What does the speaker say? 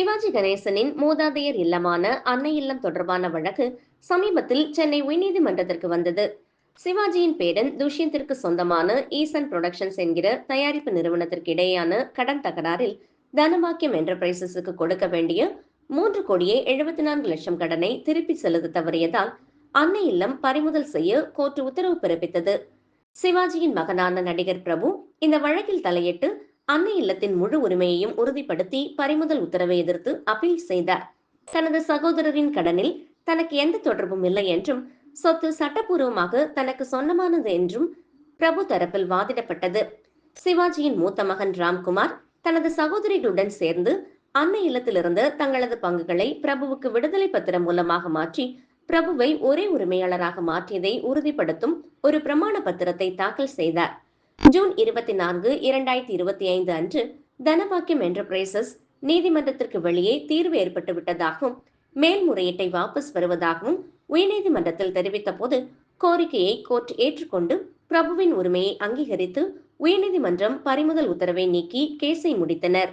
சிவாஜி கணேசனின் மூதாதையர் இல்லமான அன்னை இல்லம் தொடர்பான வழக்கு சமீபத்தில் சென்னை உயர்நீதிமன்றத்திற்கு வந்தது. சிவாஜியின் பேரன் துஷ்யந்திற்கு சொந்தமான ஈசன் புரொடக்ஷன்ஸ் என்கிற தயாரிப்பு நிறுவனத்திற்கு இடையேயான கடன் தகராறில் தனபாக்கியம் என்டர்பிரைசஸுக்கு கொடுக்க வேண்டிய மூன்று கோடியே எழுபத்தி நான்கு லட்சம் கடனை திருப்பி செலுத்த தவறியதால் அன்னை இல்லம் பறிமுதல் செய்ய கோர்ட்டு உத்தரவு பிறப்பித்தது. சிவாஜியின் மகனான நடிகர் பிரபு இந்த வழக்கில் தலையிட்டு அன்னை இல்லத்தின் முழு உரிமையையும் உறுதிப்படுத்தி பறிமுதல் உத்தரவை எதிர்த்து அப்பீல் செய்தார். தனது சகோதரரின் கடனில் தனக்கு எந்த தொடர்பும் இல்லை என்றும் சொத்து சட்டப்பூர்வமாக தனக்கு சொந்தமானது என்றும் பிரபு தரப்பில் வாதிடப்பட்டது. சிவாஜியின் மூத்த மகன் ராம்குமார் தனது சகோதரிகளுடன் சேர்ந்து அன்னை இல்லத்திலிருந்து தங்களது பங்குகளை பிரபுவுக்கு விடுதலை பத்திரம் மூலமாக மாற்றி பிரபுவை ஒரே உரிமையாளராக மாற்றியதை உறுதிப்படுத்தும் ஒரு பிரமாண பத்திரத்தை தாக்கல் செய்தார். ஜூன் இருபத்தி நான்கு இரண்டாயிரத்தி இருபத்தி ஐந்து அன்று தனபாக்கியம் என்டர்பிரைசஸ் நீதிமன்றத்திற்கு வெளியே தீர்வு ஏற்பட்டு விட்டதாகவும் மேல்முறையீட்டை வாபஸ் பெறுவதாகவும் உயர்நீதிமன்றத்தில் தெரிவித்த போது கோரிக்கையை கோர்ட் ஏற்றுக்கொண்டு பிரபுவின் உரிமையை அங்கீகரித்து உயர்நீதிமன்றம் பறிமுதல் உத்தரவை நீக்கி கேஸை முடித்தனர்.